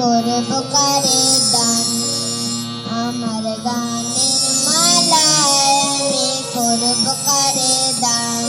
করব কারে দান আমার গানের মালায় আমি করব কারে দান